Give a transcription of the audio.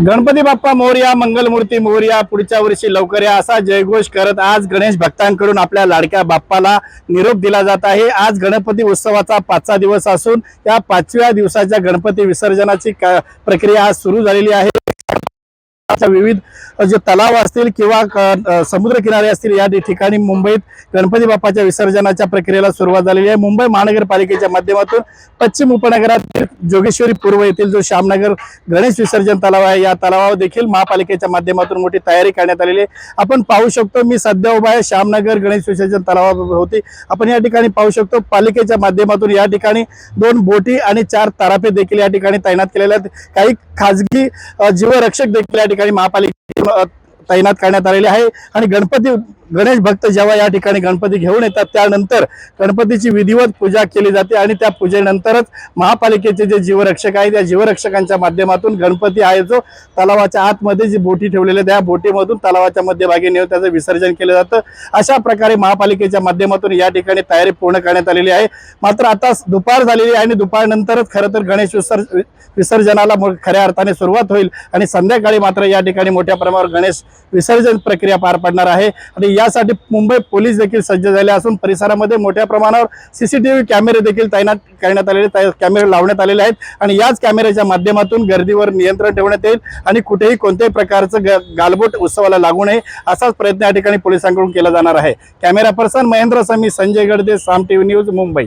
गणपती बाप्पा मोर्या मंगलमूर्ती मोर्या पुढच्या वर्षी लवकर या असा जयघोष करत आज गणेश भक्तांकडून आपल्या लाडक्या बाप्पाला निरोप दिला जात आहे. आज गणपती उत्सवाचा पाचवा दिवस असून या पाचव्या दिवसाच्या गणपती विसर्जनाची प्रक्रिया आज सुरू झालेली आहे. विविध जे तलाव असतील किंवा समुद्रकिनारे असतील या ठिकाणी मुंबईत गणपती बाप्पाच्या विसर्जनाच्या प्रक्रियेला सुरुवात झालेली आहे. मुंबई महानगरपालिकेच्या माध्यमातून पश्चिम उपनगरातील जोगेश्वरी पूर्व येथील जो श्यामनगर गणेश विसर्जन तलाव आहे या तलावावर देखील महापालिकेच्या माध्यमातून मोठी तयारी करण्यात आलेली आहे. आपण पाहू शकतो मी सध्या उभा आहे श्यामनगर गणेश विसर्जन तलावाभोवती. आपण या ठिकाणी पाहू शकतो पालिकेच्या माध्यमातून या ठिकाणी दोन बोटी आणि चार तारापे देखील या ठिकाणी तैनात केलेल्या आहेत. काही खाजगी जीवरक्षक देखील या ठिकाणी महापालिके तैनात करण्यात आलेले आहे. आणि गणपती गणेश भक्त जेव्हा या ठिकाणी गणपती घेऊन येतात त्यानंतर गणपतीची विधिवत पूजा केली जाते आणि त्या पूजेनंतरच महापालिकेचे जे जीवरक्षक आहे त्या जीवरक्षकांच्या माध्यमातून गणपती आहे जो तलावाच्या आतमध्ये जी बोटी ठेवलेल्या त्या बोटीमधून तलावाच्या मध्यभागी नेऊन त्याचं विसर्जन केलं जातं. अशा प्रकारे महापालिकेच्या माध्यमातून या ठिकाणी तयारी पूर्ण करण्यात आलेली आहे. मात्र आता दुपार झालेली आहे आणि दुपारनंतरच खरं तर गणेश विसर्ज विसर्जनाला खऱ्या अर्थाने सुरुवात होईल आणि संध्याकाळी मात्र या ठिकाणी मोठ्या प्रमाणावर गणेश विसर्जन प्रक्रिया पार पडणार आहे. आणि यासाठी मुंबई पोलीस देखील सज्ज झाले असून परिसरामध्ये मोठ्या प्रमाणावर सीसीटीव्ही कॅमेरे देखील तैनात करण्यात आलेले कॅमेरे लावण्यात आलेले आहेत. आणि याच कॅमेऱ्याच्या माध्यमातून गर्दीवर नियंत्रण ठेवण्यात येईल आणि कुठेही कोणत्याही प्रकारचं ग- गालबोट उत्सवाला लागू नये असाच प्रयत्न या ठिकाणी पोलिसांकडून केला जाणार आहे. Camera person Mahendra Sami Sanjay Gadde Saam TV news Mumbai.